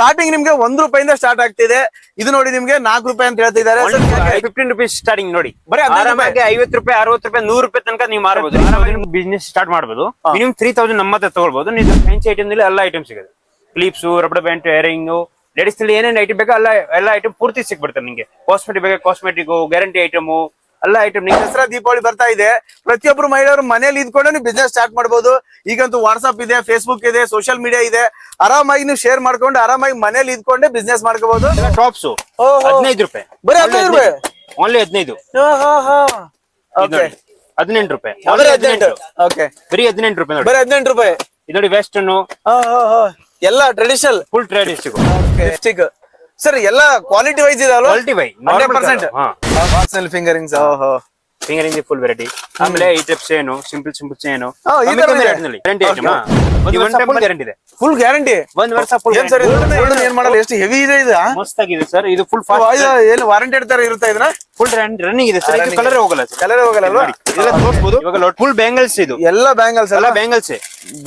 Starting ನಿಮ್ಗೆ ಒಂದ್ ರೂಪಾಯಿಂದ ಸ್ಟಾರ್ಟ್ ಆಗ್ತಿದೆ. ಇದು ನೋಡಿ ನಿಮ್ಗೆ ನಾಲ್ಕು ರೂಪಾಯಿ ಅಂತ ಹೇಳ್ತಿದ್ದಾರೆ? ಫಿಫ್ಟೀನ್ ರುಪೀಸ್ ಸ್ಟಾರ್ಟಿಂಗ್ ನೋಡಿ. ಬರೀ ಆರಾಮಾಗಿ ಐವತ್ತು ರೂಪಾಯಿ ಅರವತ್ತು ರೂಪಾಯಿ ನೂರು ರೂಪಾಯಿ ತನಕ ನೀವು ಮಾರಬಹುದು ಬಿಸ್ನೆಸ್ ಸ್ಟಾರ್ಟ್ ಮಾಡಬಹುದು ಮಿನಿಮಮ್ ತ್ರೀ ತೌಸಂಡ್ ನಮ್ಮ ಹತ್ರ ತಗೊಳ್ಬಹುದು ನೀವು ಫ್ಯಾನ್ಸಿ ಐಟಮ್ ಎಲ್ಲ ಐಟಮ್ ಸಿಗುತ್ತೆ. ಕ್ಲಿಪ್ಸ್ ರಬ್ಬರ್ ಬ್ಯಾಂಟ್ ಏರಿಂಗ್ ಲೇಡೀಸ್ನಲ್ಲಿ ಏನೇನು ಐಟಮ್ ಬೇಕಾ ಎಲ್ಲ ಎಲ್ಲ ಐಟಮ್ ಪೂರ್ತಿ ಸಿಕ್ಬಿಡ್ತಾರೆ ನಿಮಗೆ. ಕಾಸ್ಮೆಟಿಕ್ ಬೇಕಾ ಕಾಸ್ಮೆಟಿಕ್ ಗ್ಯಾರಂಟಿ ಐಟಮ್ ಎಲ್ಲ ಐಟಮ್ ನಿಮ್ ದಸರಾ ದೀಪಾವಳಿ ಬರ್ತಾ ಇದೆ. ಪ್ರತಿಯೊಬ್ಬರು ಮಹಿಳೆಯರು ಮನೇಲಿ ಇದ್ಕೊಂಡು ನೀವು ಬಿಸ್ನೆಸ್ ಸ್ಟಾರ್ಟ್ ಮಾಡಬಹುದು ಈಗಂತೂ ವಾಟ್ಸ್ಆಪ್ ಇದೆ ಫೇಸ್ಬುಕ್ ಇದೆ ಸೋಷಿಯಲ್ ಮೀಡಿಯಾ ಇದೆ. ಆರಾಮಾಗಿ ನೀವು ಶೇರ್ ಮಾಡ್ಕೊಂಡು ಆರಾಮಾಗಿ ಮನೇಲಿ ಇದ್ಕೊಂಡೆ ಬಿಸ್ನೆಸ್ ಮಾಡ್ಕೋಬಹುದು ಟಾಪ್ಸ್. ಹದಿನೈದು ರೂಪಾಯಿ. ಬರೀ ಹದಿನೈದು ರೂಪಾಯಿ? ಓನ್ಲಿ ಹದಿನೈದು. ಓಕೆ ಹದಿನೆಂಟು ರೂಪಾಯಿ. ಹದಿನೆಂಟು. ಓಕೆ ಬರೀ ಹದಿನೆಂಟು ರೂಪಾಯಿ ಬರೀ ಹದಿನೆಂಟು ರೂಪಾಯಿ. ಇದು ನೋಡಿ ವೆಸ್ಟರ್ನ್. ಎಲ್ಲ ಟ್ರೆಡಿಷನಲ್ ಫುಲ್ ಟ್ರೆಡಿಷನ್ ಸರ್ ಎಲ್ಲ ಕ್ವಾಲಿಟಿ ವೈಸ್ ಇದೆ ಅಲ್ವಾ? ಕ್ವಾಲಿಟಿ ಹಂಡ್ರೆಡ್ ಪರ್ಸೆಂಟ್ ಫಿಂಗರಿಂಗ್ಸ್ ಓಹೋ. ಫಿಂಗರಿಂಗ್ ಫುಲ್ ವೆರೈಟಿ ಆಮೇಲೆ ಈ type chain simple simple chain ಹಾ, ಈ ತರ ಇದೆ. Guarantee item? ಗ್ಯಾರಂಟಿ ಇದೆ. ಫುಲ್ ಗ್ಯಾರಂಟಿ ಒಂದ್ ವರ್ಷ ಫುಲ್ ಏನ್ ಸರ್ ಏನ್ ಮಾಡಲ್ಲ? ಎಷ್ಟು ಹೆವಿ ಇದೆ ಇದು ಮಸ್ತ್ ಆಗಿದೆ ಸರ್ ಇದು ಫುಲ್ ಏನು ವಾರಂಟಿ ತರ ಇರುತ್ತಾ ಇದನ್ನ? ಫುಲ್ ರನ್ನಿಂಗ್ ಇದೆ ಸರ್ ಕಲರ್ ಹೋಗಲ್ಲ ಸರ್ ಕಲರ್ ಹೋಗಲ್ಲ ಇದೆಲ್ಲ ತೋರಿಸಬಹುದು ಇವಾಗ ಫುಲ್ ಬ್ಯಾಂಗಲ್ಸ್ ಇದು. ಎಲ್ಲ ಬ್ಯಾಂಗಲ್ಸ್ ಎಲ್ಲ ಬ್ಯಾಂಗಲ್ಸ್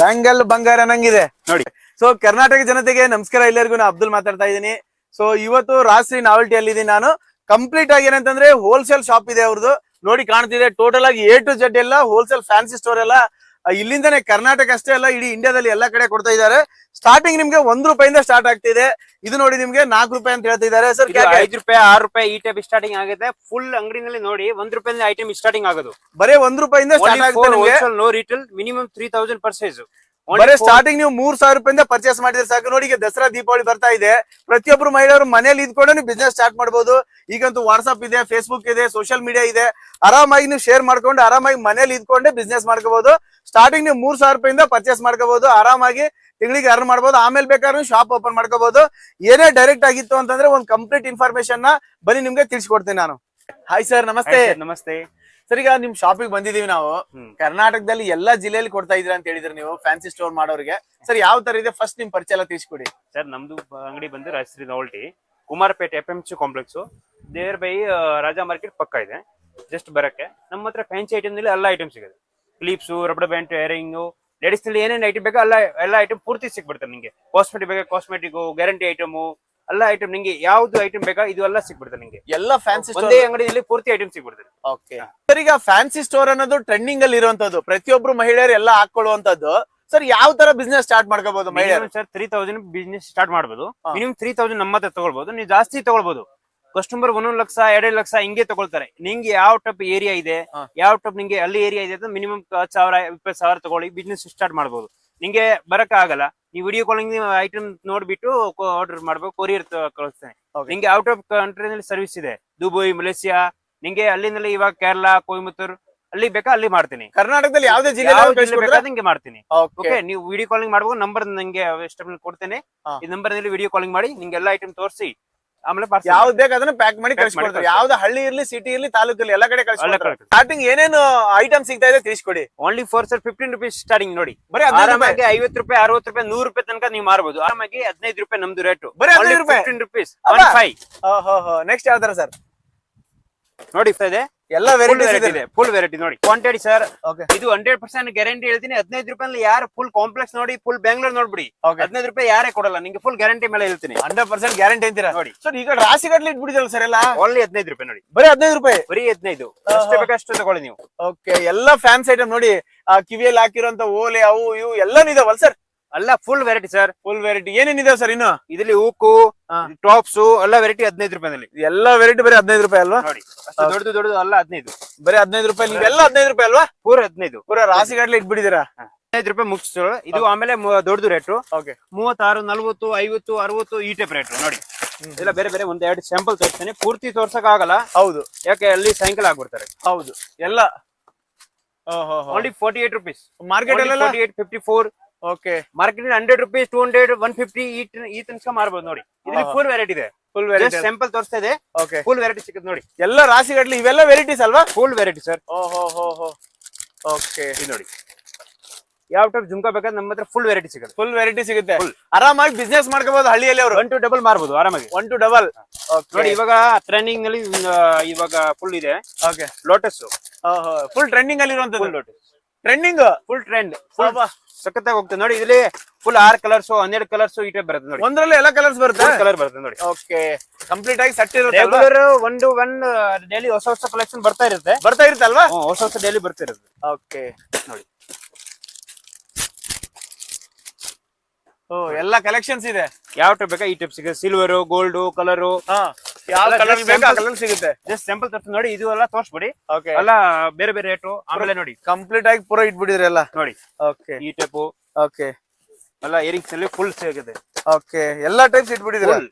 ಬ್ಯಾಂಗಲ್ ಬಂಗಾರ ಅನ್ನಂಗಿದೆ. ನೋಡಿ. ಸೊ ಕರ್ನಾಟಕ ಜನತೆಗೆ ನಮಸ್ಕಾರ. ಎಲ್ಲರಿಗೂ ನಾ ಅಬ್ದುಲ್ ಮಾತಾಡ್ತಾ ಇದ್ದೀನಿ. ಸೊ ಇವತ್ತು ರಾತ್ರಿ ನಾವೆಲ್ಟಿ ಅಲ್ಲಿ ಇದೀನಿ ನಾನು. ಕಂಪ್ಲೀಟ್ ಆಗಿ ಏನಂತಂದ್ರೆ ಹೋಲ್ಸೇಲ್ ಶಾಪ್ ಇದೆ ಅವ್ರದ್ದು ನೋಡಿ ಕಾಣ್ತಿದೆ ಟೋಟಲ್ ಆಗಿ ಎ ಟು ಜೆಡ್ ಎಲ್ಲ ಹೋಲ್ಸೇಲ್ ಫ್ಯಾನ್ಸಿ ಸ್ಟೋರ್ ಎಲ್ಲ ಇಲ್ಲಿಂದಾನೆ ಕರ್ನಾಟಕ ಅಷ್ಟೇ ಅಲ್ಲ ಇಡೀ ಇಂಡಿಯಾದಲ್ಲಿ ಎಲ್ಲಾ ಕಡೆ ಕೊಡ್ತಾ ಇದ್ದಾರೆ. ಸ್ಟಾರ್ಟಿಂಗ್ ನಿಮ್ಗೆ ಒಂದ್ ರೂಪಾಯಿಂದ ಸ್ಟಾರ್ಟ್ ಆಗ್ತಿದೆ. ಇದು ನೋಡಿ ನಿಮ್ಗೆ ನಾಲ್ಕು ರೂಪಾಯಿ ಅಂತ ಹೇಳ್ತಾ ಇದ್ದಾರೆ ಸರ್ ಐದು ರೂಪಾಯಿ ಆರು ರೂಪಾಯಿ ಈ ಟೈಪ್ ಸ್ಟಾರ್ಟಿಂಗ್ ಆಗುತ್ತೆ. ಫುಲ್ ಅಂಗಡಿನಲ್ಲಿ ನೋಡಿ ಒಂದ್ ರೂಪಾಯಿ ಐಟಮ್ ಸ್ಟಾರ್ಟಿಂಗ್ ಆಗೋದು. ಬರೀ ಒಂದ್ ರೂಪಾಯಿಂದ ಸ್ಟಾರ್ಟ್ ಆಗುತ್ತೆ no retail minimum three thousand purchase ಬರೀ ಸ್ಟಾರ್ಟಿಂಗ್ ನೀವು ಮೂರ್ ಸಾವಿರ ರೂಪಾಯಿಂದ ಪರ್ಚೇಸ್ ಮಾಡಿದ್ರೆ ಸಾಕು. ನೋಡಿ ಈಗ ದಸರಾ ದೀಪಾವಳಿ ಬರ್ತಾ ಇದೆ. ಪ್ರತಿಯೊಬ್ಬರು ಮಹಿಳೆಯರು ಮನೇಲಿ ಇದ್ಕೊಂಡು ನೀವು ಬಿಸ್ನೆಸ್ ಸ್ಟಾರ್ಟ್ ಮಾಡಬಹುದು ಈಗಂತೂ ವಾಟ್ಸ್ಆಪ್ ಇದೆ ಫೇಸ್ಬುಕ್ ಇದೆ ಸೋಷಿಯಲ್ ಮೀಡಿಯಾ ಇದೆ. ಆರಾಮಾಗಿ ನೀವು ಶೇರ್ ಮಾಡ್ಕೊಂಡು ಆರಾಮಾಗಿ ಮನೇಲಿ ಇದ್ಕೊಂಡೆ ಬಿಸ್ನೆಸ್ ಮಾಡ್ಕೋಬಹುದು ಸ್ಟಾರ್ಟಿಂಗ್ ನೀವು ಮೂರ್ ಸಾವಿರ ರೂಪಾಯಿಂದ ಪರ್ಚೇಸ್ ಮಾಡ್ಕೋಬಹುದು ಆರಾಮಾಗಿ ತಿಂಗಳಿಗೆ ಅರ್ನ್ ಮಾಡಬಹುದು ಆಮೇಲೆ ಬೇಕಾದ್ರೆ ಶಾಪ್ ಓಪನ್ ಮಾಡ್ಕೋಬಹುದು ಏನೇ ಡೈರೆಕ್ಟ್ ಆಗಿತ್ತು ಅಂತಂದ್ರೆ ಒಂದು ಕಂಪ್ಲೀಟ್ ಇನ್ಫಾರ್ಮೇಶನ್ನ ಬನ್ನಿ ನಿಮ್ಗೆ ತಿಳಿಸ್ಕೊಡ್ತೀನಿ ನಾನು. ಹಾಯ್ ಸರ್ ನಮಸ್ತೆ. ನಮಸ್ತೆ. ಸರ್ ಈಗ ನಿಮ್ ಶಾಪಿಗೆ ಬಂದಿದೀವಿ ನಾವು. ಕರ್ನಾಟಕದಲ್ಲಿ ಎಲ್ಲಾ ಜಿಲ್ಲೆಯಲ್ಲಿ ಕೊಡ್ತಾ ಇದ್ದೀರಾ ಅಂತ ಹೇಳಿದ್ರಿ ನೀವು ಫ್ಯಾನ್ಸಿ ಸ್ಟೋರ್ ಮಾಡೋರಿಗೆ. ಸರ್ ಯಾವ ತರ ಇದೆ? ಫಸ್ಟ್ ನಿಮ್ ಪರಿಚಯ ಎಲ್ಲ ತಿಳಿಸ್ಕೊಡಿ. ಸರ್ ನಮ್ದು ಅಂಗಡಿ ಬಂದು Rajashree novelty Kumarapete F M C complex ದೇವರ್ ಬೈ ರಾಜಾ ಮಾರ್ಕೆಟ್ ಪಕ್ಕ ಇದೆ. ಜಸ್ಟ್ ಬರಕ್ಕೆ. ನಮ್ಮ ಹತ್ರ ಫ್ಯಾನ್ಸಿ ಐಟಮ್ನಲ್ಲಿ ಎಲ್ಲ ಐಟಮ್ ಸಿಗುತ್ತೆ. ಕ್ಲಿಪ್ಸ್ ರಬ್ಬರ್ ಬ್ಯಾಂಡ್ ಏರಿಂಗು ಲೇಡೀಸ್ನಲ್ಲಿ ಏನೇನು ಐಟಮ್ ಬೇಕಾ ಎಲ್ಲ ಎಲ್ಲ ಐಟಮ್ ಪೂರ್ತಿ ಸಿಕ್ಬಿಡ್ತಾರೆ ನಿಮಗೆ. ಕಾಸ್ಮೆಟಿಕ್ ಬೇಕಾ ಕಾಸ್ಮೆಟಿಕ್ ಗ್ಯಾರಂಟಿ ಐಟಮ್ ಎಲ್ಲ ಐಟಮ್ ನಿಮಗೆ ಯಾವ್ದು ಐಟಮ್ ಬೇಕಾ ಇದು ಎಲ್ಲ ಸಿಗ್ಬಿಡುತ್ತೆ ನಿಮಗೆ ಎಲ್ಲ ಫ್ಯಾನ್ಸಿ ಒಂದೇ ಅಂಗಡಿಯಲ್ಲಿ ಪೂರ್ತಿ ಐಟಮ್ ಸಿಗ್ಬಿಡುತ್ತೆ ಓಕೆ ಸರ್ ಈಗ ಫ್ಯಾನ್ಸಿ ಸ್ಟೋರ್ ಅನ್ನೋದು ಟ್ರೆಂಡಿಂಗ್ ಅಲ್ಲಿ ಇರುವಂತದ್ದು. ಪ್ರತಿಯೊಬ್ರು ಮಹಿಳೆಯರು ಎಲ್ಲ ಹಾಕೊಳ್ಳುವಂತದ್ದು. ಸರ್ ಯಾವ ತರ ಬಿಸ್ನೆಸ್ ಸ್ಟಾರ್ಟ್ ಮಾಡ್ಕೋಬಹುದು ಮಹಿಳೆಯರು? Sir three thousand business start ಮಾಡಬಹುದು. ಮಿನಿಮಮ್ ತ್ರೀ ತೌಸಂಡ್ ನಮ್ಮ ಹತ್ರ ತಗೊಳ್ಬಹುದು ನೀವು ಜಾಸ್ತಿ ತಗೊಳ್ಬಹುದು ಕಸ್ಟಮರ್ ಒಂದೊಂದು ಲಕ್ಷ ಎರಡೆರಡು ಲಕ್ಷ ಹಿಂಗೆ ತಗೊಳ್ತಾರೆ. ನಿಂಗೆ ಯಾವ ಟೈಪ್ ಏರಿಯಾ ಇದೆ. ಯಾವ ಟೈಪ್ ನಿಂಗೆ ಅಲ್ಲಿ ಏರಿಯಾ ಇದೆ ಮಿನಿಮಮ್ ಹತ್ತು ಸಾವಿರ ಇಪ್ಪತ್ತು ಸಾವಿರ ತಗೊಳ್ಳಿ ಬಿಸ್ನೆಸ್ ಸ್ಟಾರ್ಟ್ ಮಾಡಬಹುದು ನಿಂಗೆ ಬರಕ್ ಆಗಲ್ಲ ನೀವು ವಿಡಿಯೋ ಕಾಲಿಂಗ್ ಐಟಮ್ ನೋಡ್ಬಿಟ್ಟು ಆರ್ಡರ್ ಮಾಡ್ಬೇಕು ಕೊರಿಯರ್ ಕಳಿಸ್ತೇನೆ. ನಿಂಗೆ ಔಟ್ ಆಫ್ ಕಂಟ್ರಿನಲ್ಲಿ ಸರ್ವಿಸ್ ಇದೆ. ದುಬೈ ಮಲೇಷಿಯಾ ನಿಂಗೆ ಅಲ್ಲಿಂದಲೇ ಇವಾಗ ಕೇರಳ ಕೊಯಮತ್ತೂರ್ ಅಲ್ಲಿ ಬೇಕಾ ಅಲ್ಲಿ ಮಾಡ್ತೀನಿ. ಕರ್ನಾಟಕದಲ್ಲಿ ಯಾವ್ದೇ ಯಾವ ಜಿಲ್ಲೆ ಹಿಂಗೆ ಮಾಡ್ತೀನಿ. ಓಕೆ ನೀವು ವಿಡಿಯೋ ಕಾಲಿಂಗ್ ಮಾಡ್ಬೇಕು ನಂಬರ್ ನಂಗೆ ಕೊಡ್ತೇನೆ. ಈ ನಂಬರ್ನಲ್ಲಿ ವಿಡಿಯೋ ಕಾಲಿಂಗ್ ಮಾಡಿ ನಿಂಗೆ ಎಲ್ಲ ಐಟಮ್ ತೋರಿಸಿ ಆಮೇಲೆ ಯಾವ್ದು ಬೇಕು ಅದನ್ನ ಪ್ಯಾಕ್ ಮಾಡಿ ಕಳಿಸ್ಕೊಡ್ತಾರೆ ಯಾವ್ದು ಹಳ್ಳಿ ಇರ್ಲಿ ಸಿಟಿ ಇರ್ಲಿ ತಾಲೂಕ್ ಇರ್ಲಿ ಎಲ್ಲ ಕಡೆ ಕಳಿಸ್ಕೊಡ್ತಾರೆ ಕಳ್ಸಿಕೊಡ್ತಾರೆ. ಕಡೆ ಸ್ಟಾರ್ಟಿಂಗ್ ಏನೇನು ಐಟಮ್ ಸಿಗ್ತಾ ಇದೆ ತಿಳಿಸ್ಕೊಡಿ. Only four sir fifteen rupees starting ನೋಡಿ. ಬರೀ ಆರಾಮಾಗಿ ಐವತ್ತು ರೂಪಾಯಿ ಅರವತ್ತು ರೂಪಾಯಿ ನೂರು ರೂಪಾಯಿ ತನಕ ನೀವು ಮಾರಬಹುದು ಆರಾಮಾಗಿ ಹದಿನೈದು ರೂಪಾಯಿ ನಮ್ದು ರೇಟ್ ಬರೀ 15 ರೂಪಾಯಿ? ಫಿಫ್ಟೀನ್ ರುಪೀಸ್ ಹೋ ಹೋ ನೆಕ್ಸ್ಟ್ ಯಾವ್ದಾರ ಸರ್ ನೋಡಿ ಇದೆ. ಎಲ್ಲ ವೆರೈಟಿ ಇದೆ. ಫುಲ್ ವೆರೈಟಿ ನೋಡಿ. ಕ್ವಾಂಟಿಟಿ ಸರ್ ಓಕೆ ಇದು ಹಂಡ್ರೆಡ್ ಪರ್ಸೆಂಟ್ ಗ್ಯಾರಂಟಿ ಹೇಳ್ತೀನಿ. ಹದಿನೈದು ರೂಪಾಯಿ ಯಾರು ಫುಲ್ ಕಾಂಪ್ಲೆಕ್ಸ್ ನೋಡಿ ಫುಲ್ ಬೆಂಗಳೂರು ನೋಡ್ಬಿಡಿ. ಹದಿನೈದು ರೂಪಾಯಿ ಯಾರೇ ಕೊಡಲ್ಲ ನಿಮ್ಗೆ ಫುಲ್ ಗ್ಯಾರಂಟಿ ಮೇಲೆ ಹೇಳ್ತೀನಿ. ಹಂಡ್ರೆಡ್ ಪರ್ಸೆಂಟ್ ಗ್ಯಾರಂಟಿ ಅಂತೀರಾ? ನೋಡಿ. ಸರ್ ಈಗ ರಾಶಿ ಗಡ್ಲಿ ಇಟ್ಬಿಡಿದಲ್ಲ ಸರ್ ಎಲ್ಲ? ಓನ್ಲಿ ಹದಿನೈದು ರೂಪಾಯಿ ನೋಡಿ. ಬರೀ ಹದಿನೈದು ರೂಪಾಯಿ? ಬರೀ ಹದಿನೈದು. ಅಷ್ಟೇ ಬೇಕಷ್ಟು ತಗೊಳ್ಳಿ ನೀವು. ಓಕೆ ಎಲ್ಲ ಫ್ಯಾನ್ಸ್ ಐಟಮ್ ನೋಡಿ ಆ ಕಿವಿಯಲ್ಲಿ ಹಾಕಿರೋ ಓಲೆ ಅವು ಇವು ಎಲ್ಲಾನು ಇದಾವಲ್ ಸರ್ ಅಲ್ಲ full variety sir full variety ಏನೇನಿದೆ ಸರ್ ಇನ್ನು? ಇದ್ರಲ್ಲಿ ಹೂಕು. ಟಾಪ್ಸ್ ಎಲ್ಲ ವೆರೈಟಿ ಹದಿನೈದು ರೂಪಾಯಿನಲ್ಲಿ. ಎಲ್ಲ ವೆರೈಟಿ ಬರೀ ಹದಿನೈದು ರೂಪಾಯಿ ಅಲ್ವಾ? ನೋಡಿ ಅಷ್ಟು ದೊಡ್ಡದು ದೊಡ್ಡದು ಅಲ್ಲ ಹದಿನೈದು. ಬರೀ ಹದಿನೈದು ರೂಪಾಯಿ ಎಲ್ಲ ಹದಿನೈದು ರೂಪಾಯಿ ಅಲ್ವಾ? ಪೂರ ಹದಿನೈದು. ಪೂರ ರಾಸಿ ಇಟ್ಬಿಟ್ಟಿದ್ದೀರಾ? ಹದಿನೈದು ರೂಪಾಯಿ ಮುಗಿಸ್ತು. ಇದು ಆಮೇಲೆ ದೊಡ್ಡದು ರೇಟು ಓಕೆ. ಮೂವತ್ತಾರು ನಲ್ವತ್ತು ಐವತ್ತು ಅರವತ್ತು ಈ ಟೈಪ್ ರೇಟ್ ನೋಡಿ. ಇಲ್ಲ ಬೇರೆ ಬೇರೆ ಒಂದ್ ಎರಡು ಸ್ಯಾಂಪಲ್ ತೋರಿಸ್ತೇನೆ. ಪೂರ್ತಿ ತೋರ್ಸಕ್ ಆಗಲ್ಲ. ಹೌದು. ಯಾಕೆ ಅಲ್ಲಿ ಸಾಯಂಕಾಲ ಆಗ್ಬಿಡ್ತಾರೆ. ಹೌದು. ಎಲ್ಲ. Only forty eight rupees market forty eight fifty four okay market hundred rupees two hundred one fifty ಈ ತನಕ ಮಾರ್ಬೋದು ನೋಡಿ. ಇದ್ರಲ್ಲಿ ಫುಲ್ ವೆರೈಟಿ ಇದೆ. ಫುಲ್ ವೆರೈಟಿ ಸ್ಯಾಂಪಲ್ ತೋರಿಸ್ತಾ ಇದೆ. ಓಕೆ ಫುಲ್ ವೆರೈಟಿ ಸಿಗುತ್ತೆ ನೋಡಿ. ಎಲ್ಲ ರಾಶಿ ಗಡ್ಲಿ ಇವೆಲ್ಲ ವೆರೈಟೀಸ್ ಅಲ್ವಾ? ಫುಲ್ ವೆರೈಟಿ ಸರ್ ಓಹೋ ಹೋ ಹೋ ಓಕೆ ಇದು ನೋಡಿ. ಯಾವ ಟೈಪ್ ಜುಮ್ಕಾ ಬೇಕಾದ್ರೆ ನಮ್ಮ ಹತ್ರ ಫುಲ್ ವೆರೈಟಿ ಸಿಗುತ್ತೆ. ಫುಲ್ ವೆರೈಟಿ ಸಿಗುತ್ತೆ. ಆರಾಮಾಗಿ ಬಿಸ್ನೆಸ್ ಮಾಡ್ಕೋಬಹುದು ಹಳ್ಳಿಯಲ್ಲಿ ಅವರು. ಒನ್ ಟು ಡಬಲ್ ಮಾರ್ಬೋದು ಆರಾಮಾಗಿ. ಒನ್ ಟು ಡಬಲ್ ನೋಡಿ ಇವಾಗ ಟ್ರೆಂಡಿಂಗ್ನಲ್ಲಿ ಇವಾಗ ಫುಲ್ ಇದೆ. ಓಕೆ ಲೋಟಸ್ ಫುಲ್ ಟ್ರೆಂಡಿಂಗ್ ಅಲ್ಲಿ ಇರುವಂತದ್ದು? ಲೋಟಸ್ ಟ್ರೆಂಡಿಂಗ್ ಫುಲ್ ಟ್ರೆಂಡ್ ಸಖತ್ ಸಖತ್ತಾಗಿ ಹೋಗ್ತದೆ ನೋಡಿ. ಇಲ್ಲಿ ಫುಲ್ ಆರ್ ಕಲರ್ಸ್ ಹನ್ನೆರಡು ಕಲರ್ಸ್ ಈ ಟೈಪ್ ಬರುತ್ತೆ ನೋಡಿ. ಒಂದ್ರಲ್ಲಿ ಎಲ್ಲ ಕಲರ್ಸ್ ಬರುತ್ತೆ? ಕಲರ್ ಬರುತ್ತೆ ನೋಡಿ. ಓಕೆ ಕಂಪ್ಲೀಟ್ ಆಗಿ ಸೆಟ್ ಇರುತ್ತೆ? ರೆಗ್ಯುಲರ್ ಒಂದು ಒನ್ ಡೈಲಿ ಹೊಸ ಹೊಸ ಕಲೆಕ್ಷನ್ ಬರ್ತಾ ಇರುತ್ತೆ. ಬರ್ತಾ ಇರುತ್ತೆ ಅಲ್ವಾ ಹೊಸ ಹೊಸ ಡೈಲಿ ಬರ್ತಿರುತ್ತೆ ಓಕೆ ನೋಡಿ. ಓ ಎಲ್ಲ ಕಲೆಕ್ಷನ್ಸ್ ಇದೆ. ಯಾವ ಟೈಪ್ ಬೇಕಾ? ಈ ಟೈಪ್ ಸಿಗುತ್ತೆ ಸಿಲ್ವರ್ ಗೋಲ್ಡ್ ಕಲರ್ ಹಾ. ಯಾವ ಕಲರ್ ಬೇಕು? ಆ ಕಲರ್ ಸಿಗುತ್ತೆ. ಜಸ್ಟ್ ಸ್ಯಾಂಪಲ್ ತರ್ತೀನಿ ನೋಡಿ ಇದು ಎಲ್ಲ ತೋರಿಸ್ಬಿಡಿ. ಓಕೆ ಎಲ್ಲ ಬೇರೆ ಬೇರೆ ರೇಟು ಆಮೇಲೆ ನೋಡಿ. ಕಂಪ್ಲೀಟ್ ಆಗಿ ಪೂರ ಇಟ್ಬಿಟ್ಟಿದ್ರಿ ಎಲ್ಲ? ನೋಡಿ. ಓಕೆ ಈ ಟೈಪು ಓಕೆ ಎಲ್ಲ ಇಯರಿಂಗ್ಸ್ ಅಲ್ಲಿ ಫುಲ್ ಸಿಗುತ್ತೆ ಓಕೆ ಎಲ್ಲಾ types ಇಟ್ಬಿಟ್ಟಿದ್ರ full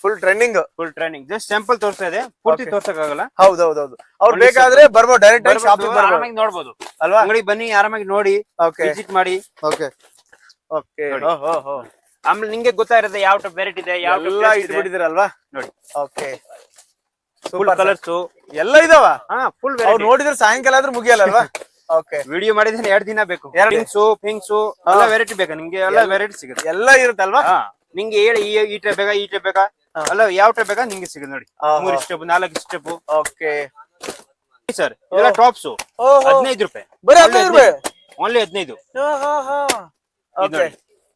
full trending full training just sample ತೋರಿಸ್ತಾ ಇದೆ. ಪೂರ್ತಿ. ತೋರ್ಸಕ್ಕಾಗಲ್ಲ. ಹೌದು ಹೌದು ಹೌದು ಅವ್ರು ಬೇಕಾದ್ರೆ ಬರ್ಬೋದು ಡೈರೆಕ್ಟ್ ಆಗಿ ಬರ್ಬೋದು ಆರಾಮಾಗಿ ನೋಡ್ಬೋದು. ಅಲ್ವಾ? ಅಂಗಡಿ ಬನ್ನಿ ಆರಾಮಾಗಿ ನೋಡಿ ಓಕೆ ವಿಸಿಟ್ ಮಾಡಿ. Okay okay. ಓಹೋ. ಆಮೇಲೆ ನಿಂಗೆ ಗೊತ್ತಾಗಿರುತ್ತೆ ಯಾವ ಟೈಪ್ ವೆರೈಟಿ ಇದೆ ಯಾವ ಎಲ್ಲ ಇಟ್ಬಿಟ್ಟಿದ್ದೀರಲ್ವಾ ನೋಡಿ. ಓಕೆ. ಫುಲ್ ಕಲರ್ಸ್ ಎಲ್ಲ ಇದಾವ? ಹಾ ಫುಲ್ ವೆರೈಟಿ ನೋಡಿದ್ರೆ ಸಾಯಂಕಾಲ ಆದ್ರೂ ಮುಗಿಯಲ್ಲ ಅಲ್ವಾ ಓಕೆ. ವಿಡಿಯೋ ಮಾಡಿದ್ರೆ ಎರಡ್ ದಿನ ಬೇಕು. ಪಿಂಕ್ಸು ಪಿಂಕ್ಸು ಎಲ್ಲ ವೆರೈಟಿ ಬೇಕಾ? ನಿಮ್ಗೆ ಎಲ್ಲ ವೆರೈಟಿ ಸಿಗುತ್ತೆ. ಎಲ್ಲ ಇರುತ್ತಲ್ವಾ? ನಿಂಗೆ ಹೇಳಿ ಈ ಈ ಟೈಪ್ ಬೇಕಾ ಈ ಟೈಪ್ ಬೇಕಾ? ಅಲ್ಲ ಯಾವ ಟೈಪ್ ಬೇಕಾ ನಿಂಗೆ ಸಿಗುತ್ತೆ ನೋಡಿ. ಮೂರು ಸ್ಟೆಪ್ ನಾಲ್ಕು ಸ್ಟೆಪ್ ಓಕೆ. ಸರ್ ಎಲ್ಲ ಟಾಪ್ಸ್ ಹದಿನೈದು ರೂಪಾಯಿ. ಬರೀ ಹದಿನೈದು ರೂಪಾಯಿ? ಓನ್ಲಿ ಹದಿನೈದು. ಓಕೆ.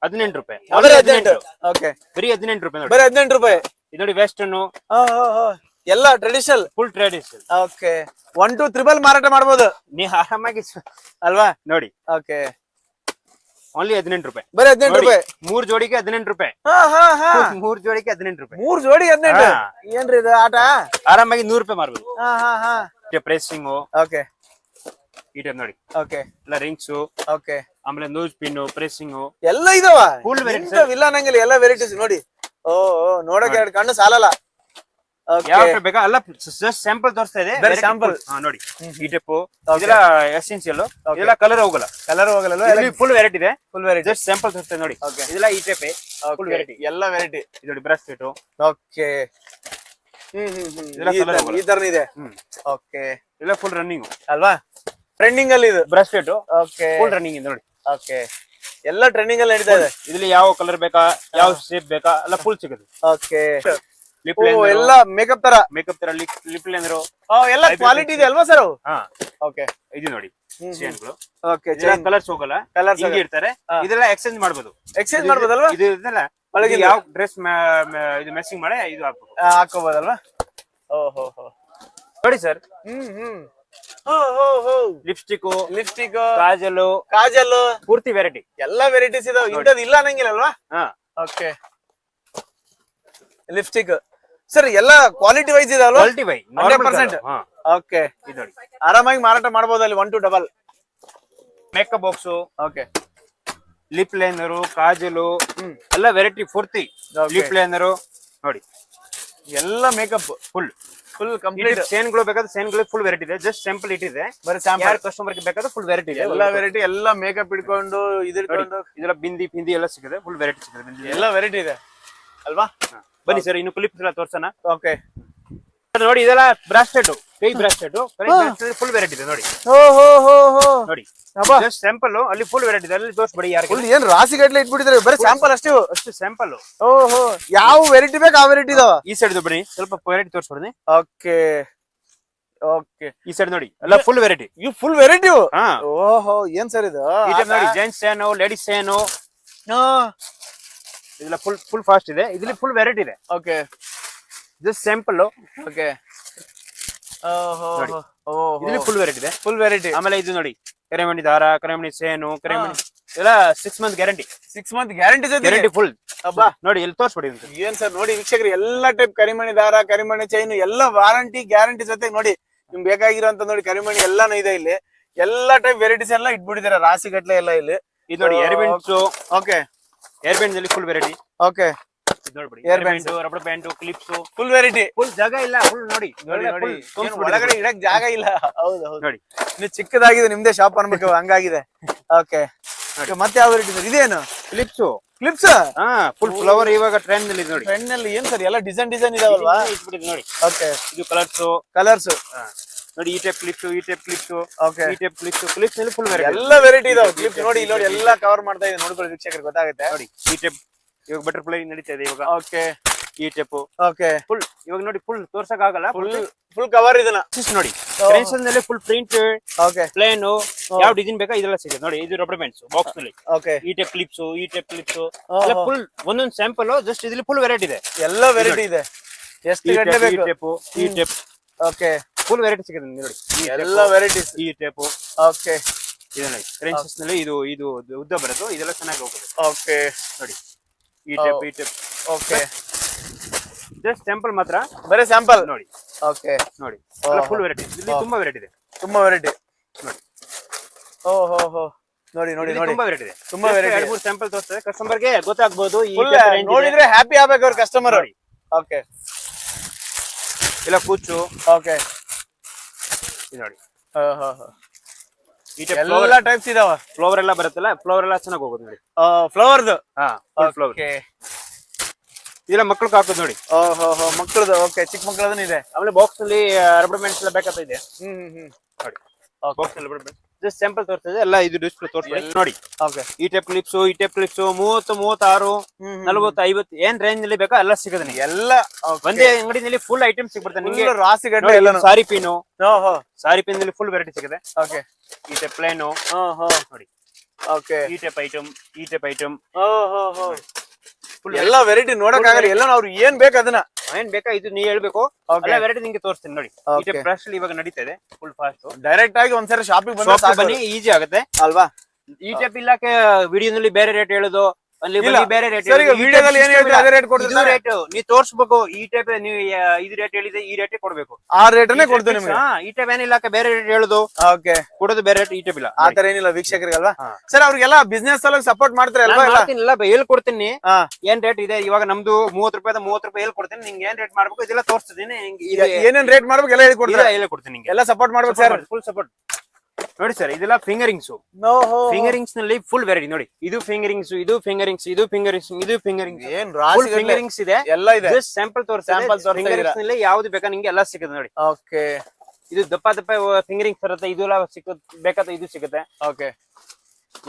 ಹದಿನೆಂಟು ರೂಪಾಯಿ. ಬರೀ ಹದಿನೆಂಟು. ಓಕೆ ಬರೀ ಹದಿನೆಂಟು ರೂಪಾಯಿ ನೋಡಿ. ಬರೀ ಹದಿನೆಂಟು ರೂಪಾಯಿ. ಇದು ನೋಡಿ ವೆಸ್ಟರ್ನ್ ಎಲ್ಲ traditional full traditional okay one two triple ಮಾರಾಟ ಮಾಡಬಹುದು ನೀ ಆರಾಮಾಗಿ ಅಲ್ವಾ? ನೋಡಿ. ಓಕೆ ಓನ್ಲಿ ಹದಿನೆಂಟು ರೂಪಾಯಿ. ಬರೀ ಹದಿನೆಂಟು ರೂಪಾಯಿ. ಮೂರ್ ಜೋಡಿಗೆ ಹದಿನೆಂಟು ರೂಪಾಯಿ. ಮೂರ್ ಜೋಡಿಗೆ ಹದಿನೆಂಟು ರೂಪಾಯಿ. ಮೂರ್ ಜೋಡಿ ಹದಿನೆಂಟು. ಏನ್ರಿ ಇದು ಆಟ? ಆರಾಮಾಗಿ ನೂರ್ ರೂಪಾಯಿ ಮಾರ್ಬೋದು ಹಾ ಹಾ ಹಾ. ಪ್ರೆಸ್ಸಿಂಗ್ ಓಕೆ ಈ ಟೈಪ್ ನೋಡಿ. ಓಕೆ ಇಲ್ಲ ರಿಂಗ್ಸ್ ಓಕೆ ಆಮೇಲೆ ನೂಸ್ ಪಿನ್ ಪ್ರೆಸ್ಸಿಂಗ್ ಎಲ್ಲ ಇದಾವ. ಫುಲ್ ವೆರೈಟಿ ಇಲ್ಲ ಅನ್ನಂಗಿಲ್ಲ ಎಲ್ಲ ವೆರೈಟೀಸ್ ನೋಡಿ. ಓ ನೋಡಕ್ಕೆ ಎರಡು ಕಣ್ಣು ಸಾಲಲ್ಲ. ಓಕೆ ಯಾವ ಬೇಕಾ ಎಲ್ಲ ಜಸ್ಟ್ ಸ್ಯಾಂಪಲ್ ತೋರಿಸ್ತಾ ಇದೆ. ಬರೀ. ಹಾ ನೋಡಿ. ಈ ಟೈಪ್ ಇದೆಲ್ಲ ಎಸೆನ್ಸಿಯಲ್ ಇದೆಲ್ಲ ಕಲರ್ ಹೋಗಲ್ಲ. ಕಲರ್ ಹೋಗಲ್ಲ ಫುಲ್ ವೆರೈಟಿ ಇದೆ. ಫುಲ್ ವೆರೈಟಿ ಜಸ್ಟ್ ಸ್ಯಾಂಪಲ್ ತೋರಿಸ್ತಾ ನೋಡಿ. Okay. ಇದೆಲ್ಲ ಈ ಟೈಪ್ ಫುಲ್ ವೆರೈಟಿ ಎಲ್ಲ ವೆರೈಟಿ ಇದು ನೋಡಿ ಬ್ರಾಸ್ಲೆಟ್ ಓಕೆ ಹ್ಮ್ ಹ್ಮ್ ಹ್ಮ್. ಈ ತರ- ಇದೆ. ಓಕೆ ಇದೆಲ್ಲ ಫುಲ್ ರನ್ನಿಂಗ್ ಅಲ್ವಾ? ಟ್ರೆಂಡಿಂಗ್ ಅಲ್ಲಿ ಇದು. ಬ್ರಾಸ್ಲೆಟ್ ಓಕೆ ಫುಲ್ ರನ್ನಿಂಗ್ ಇದೆ ನೋಡಿ. ಓಕೆ ಎಲ್ಲ ಟ್ರೆಂಡಿಂಗ್ ಅಲ್ಲಿ ನಡೀತಾ ಇದೆ. ಇದ್ರಲ್ಲಿ ಯಾವ ಕಲರ್ ಬೇಕಾ ಯಾವ ಶೇಪ್ ಬೇಕಾ ಎಲ್ಲ ಫುಲ್ ಸಿಗುತ್ತೆ. ಓಕೆ ಲಿಪ್ ಓ ಎಲ್ಲ ಮೇಕಪ್ ತರ. ಮೇಕಪ್ ತರ ಲಿಪ್ ಲೈನರ್ ಓ, ಎಲ್ಲ ಕ್ವಾಲಿಟಿ ಇದೆ ಅಲ್ವಾ ಸರ್ ಹಾ. ಓಕೆ ಇದು ನೋಡಿ ಚೇನ್ಗಳು ಓಕೆ ಕಲರ್ಸ್ ಹೋಗಲ್ಲ. ಕಲರ್ಸ್ ಹಿಂಗೆ ಇರ್ತಾರೆ ಇದೆಲ್ಲ ಎಕ್ಸ್ಚೇಂಜ್ ಮಾಡ್ಬೋದು. ಎಕ್ಸ್ಚೇಂಜ್ ಮಾಡ್ಬೋದಲ್ವಾ? ಇದು ಇದೆಲ್ಲ. ಯಾವ ಡ್ರೆಸ್ ಇದು ಮೆಸ್ಸಿಂಗ್ ಮಾಡಿ ಇದು ಹಾಕ್ಬೋದು. ಹಾಕೋಬಹುದಲ್ವಾ ಓಹೋ ನೋಡಿ ಸರ್ ಹ್ಮ್ ಹ್ಮ್. Lipstick lipstick kajal kajal. ಪೂರ್ತಿ ವೆರೈಟಿ ಎಲ್ಲಾ ವೆರೈಟೀಸ್ ಇದಾವ. ಇಂಥದ್ದು ಇಲ್ಲ ಅನ್ನಂಗಿಲ್ಲ ಅಲ್ವಾ ಹಾ. ಓಕೆ ಲಿಪ್ಸ್ಟಿಕ್ ಸರ್ ಎಲ್ಲ ಕ್ವಾಲಿಟಿ ವೈಸ್ ಇದಾವಲ್ವಾ ಕ್ವಾಲಿಟಿ ವೈ 100%. ಹಾ. ಓಕೆ ಇದು ನೋಡಿ. ಆರಾಮಾಗಿ ಮಾರಾಟ ಮಾಡ್ಬೋದು ಅಲ್ಲಿ one two double makeup box okay lip liner kajal ಎಲ್ಲ ವೆರೈಟಿ ಪೂರ್ತಿ. ಲಿಪ್ ಲೈನರು ನೋಡಿ. ಎಲ್ಲ ಮೇಕಪ್ ಫುಲ್ ಫುಲ್ ಕಂಪ್ಲೀಟ್ ಸೇನ್ಗಳು ಬೇಕಾದ್ರೆ ಸೇನ್ಗಳು ಫುಲ್ ವೆರೈಟಿ ಇದೆ. ಜಸ್ಟ್ ಸ್ಯಾಂಪಲ್ ಇಟ್ಟಿದೆ ಬರೀ ಸ್ಯಾಂಪಲ್ ಕಸ್ಟಮರ್ಗೆ ಬೇಕಾದ್ರೆ ಫುಲ್ ವೆರೈಟಿ ಇದೆ. ಎಲ್ಲ ವೆರೈಟಿ ಎಲ್ಲ ಮೇಕಪ್ ಇಟ್ಕೊಂಡು ಇದಿಟ್ಕೊಂಡು ಇದೆಲ್ಲ ಬಿಂದಿ ಪಿಂದಿ ಎಲ್ಲ ಸಿಗುತ್ತೆ. ಫುಲ್ ವೆರೈಟಿ ಸಿಗುತ್ತೆ ಬಿಂದಿ. ಎಲ್ಲ ವೆರೈಟಿ ಇದೆ. ಅಲ್ವಾ? ಬನ್ನಿ ಸರ್ ಇನ್ನು ಕ್ಲಿಪ್ಸ್ ಎಲ್ಲ ತೋರ್ಸೋಣ. ಓಕೆ ನೋಡಿ ಇದೆಲ್ಲ ಬ್ರಾಸ್ಲೆಟ್ ಕೈ ಬ್ರಾಸ್ಲೆಟ್ ಫುಲ್ ವೆರೈಟಿ ಇದೆ ನೋಡಿ. ಹೋ ಹೋ ಹೋ ಹೋ. ನೋಡಿ ಅಬ್ಬಾ. ಸ್ಯಾಂಪಲ್ ಅಲ್ಲಿ ಫುಲ್ ವೆರೈಟಿ ಇದೆ ಅಲ್ಲಿ ತೋರಿಸ್ಬಿಡಿ ಯಾರು ಫುಲ್ ಏನ್ ರಾಸಿ ಗಡ್ಲೆ ಇಟ್ಬಿಟ್ಟಿದ್ರೆ ಬರೀ ಸ್ಯಾಂಪಲ್ ಅಷ್ಟೇ. ಅಷ್ಟು ಸ್ಯಾಂಪಲ್ ಓಹೋ ಯಾವ ವೆರೈಟಿ ಬೇಕು ಆ ವೆರೈಟಿ ಇದಾವ ಈ ಸೈಡ್ ಬನ್ನಿ ಸ್ವಲ್ಪ ವೆರೈಟಿ ತೋರಿಸ್ಬಿಡಿ ಓಕೆ ಓಕೆ. ಈ ಸೈಡ್ ನೋಡಿ ಎಲ್ಲ ಫುಲ್ ವೆರೈಟಿ ಇವು ಫುಲ್ ವೆರೈಟಿ ಹಾ. ಓಹೋ ಏನ್ ಸರ್ ಇದು? ನೋಡಿ ಜೆಂಟ್ಸ್ ಏನು ಲೇಡೀಸ್ ಏನು. ಇದೆಲ್ಲ ಫುಲ್ ಫುಲ್ ಫಾಸ್ಟ್ ಇದೆ ಇದ್ರಲ್ಲಿ ಫುಲ್ ವೆರೈಟಿ ಇದೆ. Okay. Just sample okay full variety ಇದೆ. ಫುಲ್ ವೆರೈಟಿ ಆಮೇಲೆ ಇದು ನೋಡಿ ಕರೆಮಣಿ ದಾರ ಕರೆಮಣಿ ಸೇನು ಕರೆಮಣಿ ಎಲ್ಲ six month guarantee six month guarantee guarantee full ಅಬ್ಬಾ. ನೋಡಿ ಇಲ್ಲಿ ತೋರಿಸ್ಬಿಡಿ ಏನ್ ಸರ್ ನೋಡಿ ವೀಕ್ಷಕರು ಎಲ್ಲಾ ಟೈಪ್ ಕರಿಮಣಿ ದಾರ ಕರಿಮಣಿ ಚೈನ್ ಎಲ್ಲ ವಾರಂಟಿ ಗ್ಯಾರಂಟಿ ಜೊತೆ ನೋಡಿ ನಿಮ್ಗೆ ಬೇಕಾಗಿರೋಂತ ನೋಡಿ ಕರಿಮಣಿ ಎಲ್ಲಾನು ಇದೆ ಇಲ್ಲಿ. ಎಲ್ಲಾ ಟೈಪ್ ವೆರೈಟೀಸ್ ಎಲ್ಲ ಇಟ್ಬಿಟ್ಟಿದ್ದಾರೆ ರಾಸಿ ಗಟ್ಲೆ ಎಲ್ಲ ಇಲ್ಲಿ. ಇದು ನೋಡಿ hair bands okay hair bands ಅಲ್ಲಿ full variety okay ನೋಡ್ಬಿಡಿ. Hair. Band rubber band clips full variety full ಜಾಗ ಇಲ್ಲ ಫುಲ್ ನೋಡಿ. ನೋಡಿ ನೋಡಿ. ಒಳಗಡೆ ಇಡಕ್ ಜಾಗ ಇಲ್ಲ. ಹೌದು ಹೌದು. ನೋಡಿ. ಇನ್ನು ಚಿಕ್ಕದಾಗಿದೆ ನಿಮ್ದೆ ಶಾಪ್ ಅನ್ಬೇಕು ಹಂಗಾಗಿದೆ. ಓಕೆ ಮತ್ತೆ ಯಾವ ವೆರೈಟಿ ಇದೇನು? ಕ್ಲಿಪ್ಸ್ ಕ್ಲಿಪ್ಸ್ ಹಾ ಫುಲ್ ಫ್ಲವರ್ ಇವಾಗ ಟ್ರೆಂಡ್ ಅಲ್ಲಿ ನೋಡಿ. ಟ್ರೆಂಡ್ನಲ್ಲಿ ಏನ್ ಸರ್? ಎಲ್ಲ ಡಿಸೈನ್ ಡಿಸೈನ್ ಇದಾವಲ್ವಾ? ನೋಡಿ. ಓಕೆ ಇದು ಕಲರ್ಸ್ ಕಲರ್ಸ್ ನೋಡಿ ಈ ಟೈಪ್ ಕ್ಲಿಪ್ಸ್ ಈ ಟೈಪ್ ಕ್ಲಿಪ್ಸ್ ಓಕೆ ಈ ಟೈಪ್ ಕ್ಲಿಪ್ಸ್ ಕ್ಲಿಪ್ಸ್ ಅಲ್ಲಿ ಫುಲ್ ವೆರೈಟಿ ಎಲ್ಲ ವೆರೈಟಿ ಇದಾವೆ. ಕ್ಲಿಪ್ ನೋಡಿ ಇಲ್ಲಿ ನೋಡಿ ಎಲ್ಲ ಕವರ್ ಮಾಡ್ತಾ ಇದೆ ನೋಡ್ಕೊಳ್ಳಿ ವೀಕ್ಷಕರಿಗೆ ಗೊತ್ತಾಗುತ್ತೆ. ನೋಡಿ ಈ ಟೈಪ್ ಇವಾಗ ಬಟರ್ಫ್ಲೈ ನಡೀತಾ ಇದೆ ಇವಾಗ. ಓಕೆ ಈ ಟೆಪ್ ಓಕೆ ಫುಲ್ ಇವಾಗ ನೋಡಿ ಫುಲ್ ತೋರ್ಸಕ್ ಆಗಲ್ಲ ಫುಲ್ ಫುಲ್ ಕವರ್ ಇದನ್ನ. ನೋಡಿ. ಕ್ರೆನ್ಸಲ್ನಲ್ಲಿ ಫುಲ್ ಪ್ರಿಂಟ್ ಓಕೆ ಪ್ಲೇನ್ ಯಾವ ಡಿಸೈನ್ ಬೇಕಾ ಇದೆಲ್ಲ ಸಿಗುತ್ತೆ. ನೋಡಿ ಇದು ರಬ್ಬರ್ ಬ್ಯಾಂಡ್ಸ್ ಬಾಕ್ಸ್ನಲ್ಲಿ. ಓಕೆ ಈ ಟೆಪ್ ಕ್ಲಿಪ್ಸ್ ಈ ಟೆಪ್ ಕ್ಲಿಪ್ಸ್ ಎಲ್ಲ ಫುಲ್ ಒಂದೊಂದು ಸ್ಯಾಂಪಲ್ ಜಸ್ಟ್ ಇದ್ರಲ್ಲಿ ಫುಲ್ ವೆರೈಟಿ ಇದೆ. ಎಲ್ಲ ವೆರೈಟಿ ಇದೆ. ಎಷ್ಟು ಗಂಟೆ ಬೇಕು? ಈ ಟೆಪ್ ಈ ಟೆಪ್ ಓಕೆ ಫುಲ್ ವೆರೈಟಿ ಸಿಗುತ್ತೆ ನೋಡಿ. ಎಲ್ಲ ವೆರೈಟೀಸ್ ಈ ಟೈಪ್ ಓಕೆ ಇದು ನೋಡಿ. ನಲ್ಲಿ ಇದು ಇದು ಉದ್ದ ಬರೋದು ಇದೆಲ್ಲ ಚೆನ್ನಾಗಿ ಹೋಗುತ್ತೆ. ಓಕೆ ನೋಡಿ. ಈ ಟೈಪ್ ಈ ಟೈಪ್ ಓಕೆ ಜಸ್ಟ್ ಸ್ಯಾಂಪಲ್ ಮಾತ್ರ. ಬರೀ ಸ್ಯಾಂಪಲ್ ನೋಡಿ. ಓಕೆ ನೋಡಿ. ಫುಲ್ ವೆರೈಟಿ ಇಲ್ಲಿ ತುಂಬಾ ವೆರೈಟಿ ಇದೆ. ತುಂಬಾ ವೆರೈಟಿ ನೋಡಿ. ಓ ಹೋ ಹೋ ನೋಡಿ ನೋಡಿ ನೋಡಿ. ತುಂಬಾ ವೆರೈಟಿ ಇದೆ. ತುಂಬಾ ವೆರೈಟಿ ಎರಡು ಮೂರು ಸ್ಯಾಂಪಲ್ ತೋರಿಸ್ತದೆ ಕಸ್ಟಮರ್ಗೆ ಗೊತ್ತಾಗಬಹುದು ಈ. ನೋಡಿದ್ರೆ ಹ್ಯಾಪಿ ಆಗ್ಬೇಕು ಅವ್ರ ಕಸ್ಟಮರ್ ನೋಡಿ. ಓಕೆ ಇಲ್ಲ ಕೂಚು. ಓಕೆ ನೋಡಿ. ಹಾ ಹಾ ಈ ಎಲ್ಲ ಟೈಪ್ಸ್ ಇದಾವ. ಫ್ಲವರ್ ಎಲ್ಲ ಬರುತ್ತಲ್ಲ ಫ್ಲವರ್ ಎಲ್ಲ ಚೆನ್ನಾಗಿ ಹೋಗುತ್ತೆ ನೋಡಿ. ಫ್ಲವರ್ದು ಹಾ ಫ್ಲವರ್ ಇದೆಲ್ಲ ಮಕ್ಳಿಗೆ ಹಾಕೋದು ನೋಡಿ. ಓಹೋ ಹೋ ಮಕ್ಕಳದು ಓಕೆ ಚಿಕ್ಕ ಮಕ್ಕಳದನ್ನ ಇದೆ. ಆಮೇಲೆ ಬಾಕ್ಸ್ ಅಲ್ಲಿ ರಬ್ಬರ್ ಬ್ಯಾಂಡ್ಸ್ ಎಲ್ಲ ಬೇಕಂತ ಇದೆ. ಹ್ಮ್ ನೋಡಿ. ಬಾಕ್ಸ್ನಲ್ಲಿ ರಬ್ಬರ್ ಬ್ಯಾಂಡ್ ಜಸ್ಟ್ ಸ್ಯಾಂಪಲ್ ತೋರಿಸ್ತದೆ ಎಲ್ಲ ಇದು ಡಿಸ್ಪ್ಲೇ ತೋರಿಸ್ತದೆ ನೋಡಿ. ಓಕೆ ಈ ಟೈಪ್ ಕ್ಲಿಪ್ಸ್ ಈ ಟೈಪ್ ಕ್ಲಿಪ್ಸ್ ಮೂವತ್ತು ಮೂವತ್ತಾರು ನಲವತ್ತು ಐವತ್ತು ಏನ್ ರೇಂಜ್ ಅಲ್ಲಿ ಬೇಕಾ ಎಲ್ಲ ಸಿಗುತ್ತೆ ನಿಮಗೆ. ಎಲ್ಲ ಒಂದೇ ಅಂಗಡಿನಲ್ಲಿ ಫುಲ್ ಐಟಮ್ ಸಿಗ್ಬಿಡ್ತಾರೆ ನಿಮಗೆ. ರಾಸಿ ಗಡ್ಡೆ ಎಲ್ಲ ಸಾರಿ ಪಿನ್ ಸಾರಿ ಪಿನ್ನಲ್ಲಿ ಫುಲ್ ವೆರೈಟಿ ಸಿಗುತ್ತೆ. ಓಕೆ ಈ ಟೈಪ್ ಪ್ಲೇನು ನೋಡಿ ಓಕೆ ಈ ಟೈಪ್ ಐಟಮ್ ಈ ಟೈಪ್ ಐಟಮ್ ಫುಲ್ ಎಲ್ಲ ವೆರೈಟಿ ನೋಡಕ್ ಆಗಲ್ಲ ಎಲ್ಲ ಅವ್ರು ಏನ್ ಬೇಕು ಅದನ್ನ? ಏನ್ ಬೇಕಾ ಇದು ನೀ ಹೇಳ್ಬೇಕು. ಎಲ್ಲ ವೆರೈಟಿ ನಿಂಗೆ ತೋರಿಸ್ತೀನಿ ನೋಡಿ. ಈ. ಟೈಪ್ ಬ್ರಷ್ ಇವಾಗ ನಡೀತಾ ಇದೆ. ಫುಲ್ ಫಾಸ್ಟ್ ಡೈರೆಕ್ಟ್ ಆಗಿ ಒಂದ್ಸರಿ ಶಾಪಿಂಗ್ ಬಂದ್ರೆ ಬನ್ನಿ ಈಜಿ ಆಗುತ್ತೆ. ಅಲ್ವಾ? ಈ ಟೈಪ್ ಇಲ್ಲಕ್ಕೆ ವಿಡಿಯೋನಲ್ಲಿ ಬೇರೆ ರೇಟ್ ಹೇಳೋದು. ಅಲ್ಲಿ ಇಲ್ಲ. ಬೇರೆ ರೇಟ್ ಸರ್, ಈಗ ವಿಡಿಯೋದಲ್ಲಿ ಏನ್ ಹೇಳ್ತೀವಿ ಅದೇ rate ಕೊಡ್ತೀರಾ? ರೇಟ್ ನೀವು ತೋರ್ಸ್ಬೇಕು ಈ ಟೈಪ್ ನೀವು ಇದು ರೇಟ್ ಹೇಳಿದೆ ಈ ರೇಟ್ ಕೊಡ್ಬೇಕು. ಆ ರೇಟ್ ನಿಮ್ಗೆ. ಈ ಟೈಪ್ ಏನಿಲ್ಲ ಬೇರೆ ರೇಟ್ ಹೇಳುದು. ಓಕೆ ಕೊಡೋದು ಬೇರೆ ರೇಟ್ ಈ ಟೈಪ್ ಇಲ್ಲ. ಆ ತರ ಏನಿಲ್ಲ ವೀಕ್ಷಕರಿಗಲ್ವಾ. ಸರ್ ಅವ್ರಿಗೆಲ್ಲ ಬಿಸ್ನೆಸ್ ಅಲ್ಲಿ ಸಪೋರ್ಟ್ ಮಾಡ್ತಾರೆ ಅಲ್ವಾ ಇಲ್ಲ ಹೇಳ್ಕೊಡ್ತೀನಿ ಹಾ. ಏನ್ ರೇಟ್ ಇದೆ? ಇವಾಗ ನಮ್ದು ಮೂವತ್ ರೂಪಾಯಿ ಮೂವತ್ ರೂಪಾಯಿ ಹೇಳ್ಕೊಡ್ತೀನಿ ನಿಂಗೆ ಏನ್ ರೇಟ್ ಮಾಡ್ಬೇಕು ಇದೆಲ್ಲ ತೋರಿಸ್ತಿದ್ದೀನಿ. ಏನೇನ್ ರೇಟ್ ಮಾಡ್ಬೇಕು ಎಲ್ಲ ಹೇಳಿ ಕೊಡ್ತೀನಿ ಎಲ್ಲ ಸಪೋರ್ಟ್ ಮಾಡ್ಬೇಕು ಸರ್ ಫುಲ್ ಸಪೋರ್ಟ್ ನೋಡಿ ಸರ್ ಇದೆಲ್ಲ ಫಿಂಗರಿಂಗ್ಸ್ ಫಿಂಗರಿಂಗ್ಸ್ನಲ್ಲಿ ಫುಲ್ ವೆರೈಟಿ ನೋಡಿ ಇದು ಫಿಂಗರಿಂಗ್ಸ್ ಇದು ಫಿಂಗರಿಂಗ್ಸ್ ಇದು ಫಿಂಗರಿಂಗ್ಸ್ ಇದು ಫಿಂಗರಿಂಗ್ಸ್ ಏನ್ ಫುಲ್ ಫಿಂಗರಿಂಗ್ಸ್ ಇದೆ. ಎಲ್ಲ ಇದೆ. ಸ್ಯಾಂಪಲ್ ತೋರ್ ಸ್ಯಾಂಪಲ್ ಫಿಂಗರಿಂಗ್ಸ್ನಲ್ಲಿ ಯಾವ್ದು ಬೇಕಾ ನಿಂಗೆ ಎಲ್ಲ ಸಿಗುತ್ತೆ ನೋಡಿ. ಓಕೆ. ಇದು ದಪ್ಪ ದಪ್ಪ ಫಿಂಗರಿಂಗ್ಸ್ ಬರುತ್ತೆ ಇದು ಎಲ್ಲ ಸಿಗುತ್ತೆ ಬೇಕಾದ ಇದು ಸಿಗುತ್ತೆ. ಓಕೆ.